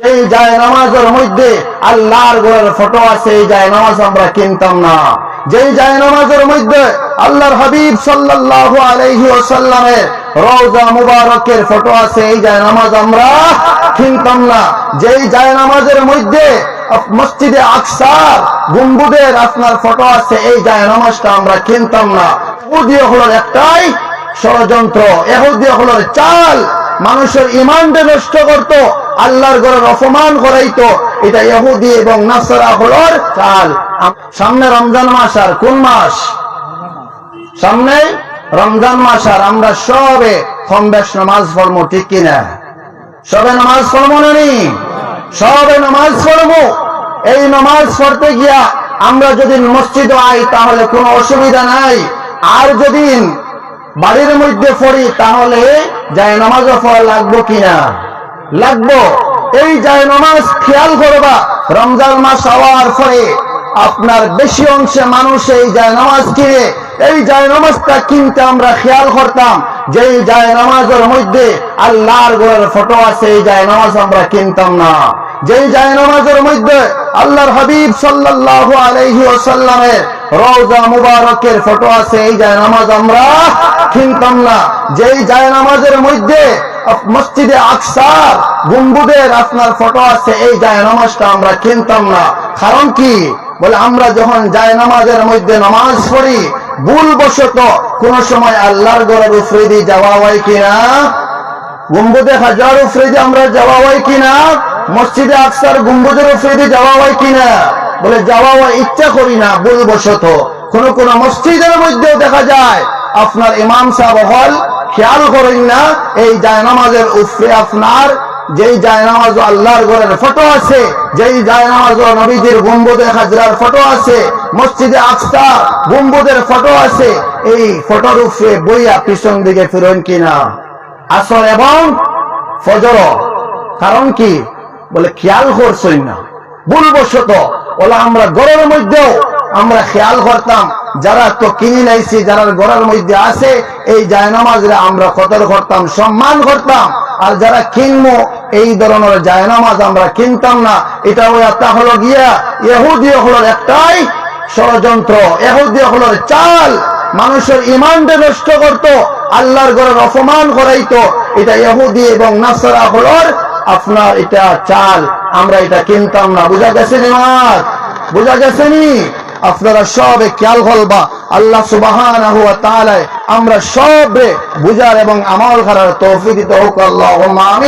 যেই যায় নামাজের মধ্যে আল্লাহর ঘরের ফটো আছে, এই যায় নামাজ আমরা কিনতাম না। যেই যায় নামাজের মধ্যে আল্লাহর হাবিব সাল্লাল্লাহু আলাইহি ওয়াসাল্লামের রওজা মুবারকের ফটো আছে, এই যায় নামাজ আমরা কিনতাম না। যেই যায় নামাজের মধ্যে মসজিদে আকসার গুম্বুদের আপনার ফটো আছে, এই যায় নামাজটা আমরা কিনতাম না। উদিয় হলো একটাই ষড়যন্ত্র। এহুদিয়া হলো চাল মানুষের ইমানটা নষ্ট করত। আল্লাহর ঘরের অপমান করাইতো। এটা ইহুদি এবং নাসারা হলোর চাল সামনে রমজান মাস আর কোন মাস? সামনে রমজান মাস আর আমরা সবে কম বেশ নামাজ পড়ব ঠিক কিনা সবে নামাজ পড়ব না সবে নামাজ পড়ব এই নামাজ পড়তে গিয়া আমরা যদি মসজিদ আই, তাহলে কোনো অসুবিধা নাই। আর যদি বাড়ির মধ্যে পড়ি, তাহলে যায় নামাজও পড়া লাগবো কিনা লাগবো। এই যায় নামাজ খেয়াল করবা, রমজান মাস হওয়ার পরে আপনার বেশি অংশে মানুষ এই যায় নামাজ কিনে। এই যায় নামাজটা কিনতে আমরা খেয়াল করতাম যে এই যায় নামাজের মধ্যে আল্লাহর গোড়ের ফটো আছে, এই যায় নামাজ আমরা কিনতাম না। যেই যায় নামাজের মধ্যে আল্লাহর হাবিব সাল্লাল্লাহু আলাইহি ওয়াসাল্লামের রওজা মুবারকের ফটো আছে, এই যায় নামাজ আমরা কিনতাম না। যেই যায় নামাজের মধ্যে মসজিদে আকসার গুম্বুদের আপনার ফটো আছে, এই যায় নামাজটা আমরা কিনতাম না। কারণ কি? বলে আমরা যখন যায় নামাজের মধ্যে নামাজ পড়ি ভুল বশত কোন সময় আল্লাহর গড়ের উপরে দিয়ে যাওয়া হয় কিনা? গম্বুদে হাজার উপরে দিয়ে আমরা যাওয়া হয় কিনা? মসজিদে আকসার গম্বুদের উপরে দিয়ে যাওয়া হয় কিনা? বলে যাওয়া হয়, ইচ্ছা করি না ভুল বশত কোন কোন মসজিদের মধ্যেও দেখা যায়, আপনার ইমাম সাহেব হল খেয়াল করেন না, এই জায়নামাজের উপরে আপনার, যেই জায়নামাজ আল্লাহর ঘরের ফটো আছে, যেই জায়নামাজ নবীদের গম্বুদের হাজরার ফটো আছে, মসজিদে আকসা গম্বুদের ফটো আছে, এই ফটোর উপরে বইয়া পিছন দিকে ফিরেন কিনা? আসর এবং ফজর। কারণ কি? বলে খেয়াল করছই না। ভুলবশত ওলা আমরা গড়ের মধ্যেও আমরা খেয়াল করতাম, যারা তো কিনে নাইছি, যারা গড়ের মধ্যে আছে, এই জায়নামাজরা আমরা কদর করতাম, সম্মান করতাম। আর যারা কিনবো এই ধরনের জায়নামাজ আমরা কিনতাম না। এটা ওই তা হলো গিয়া এহুদিও হলো একটাই ষড়যন্ত্র। এহুদিও হলো চাল মানুষের ইমানটা নষ্ট করত, আল্লাহর ঘরের অপমান করাইতো। এটা এহুদি এবং নাসারা হলোর, আপনার এটা চাল। আমরা এটা কিনতাম না। বুঝা গেছে নি বুঝা গেছে নি? আপনারা সবে খেয়াল করবা, আল্লাহ সুবাহান আমরা সবে বুঝার এবং আমল করার তৌফিক হোক আল্লাহ আমি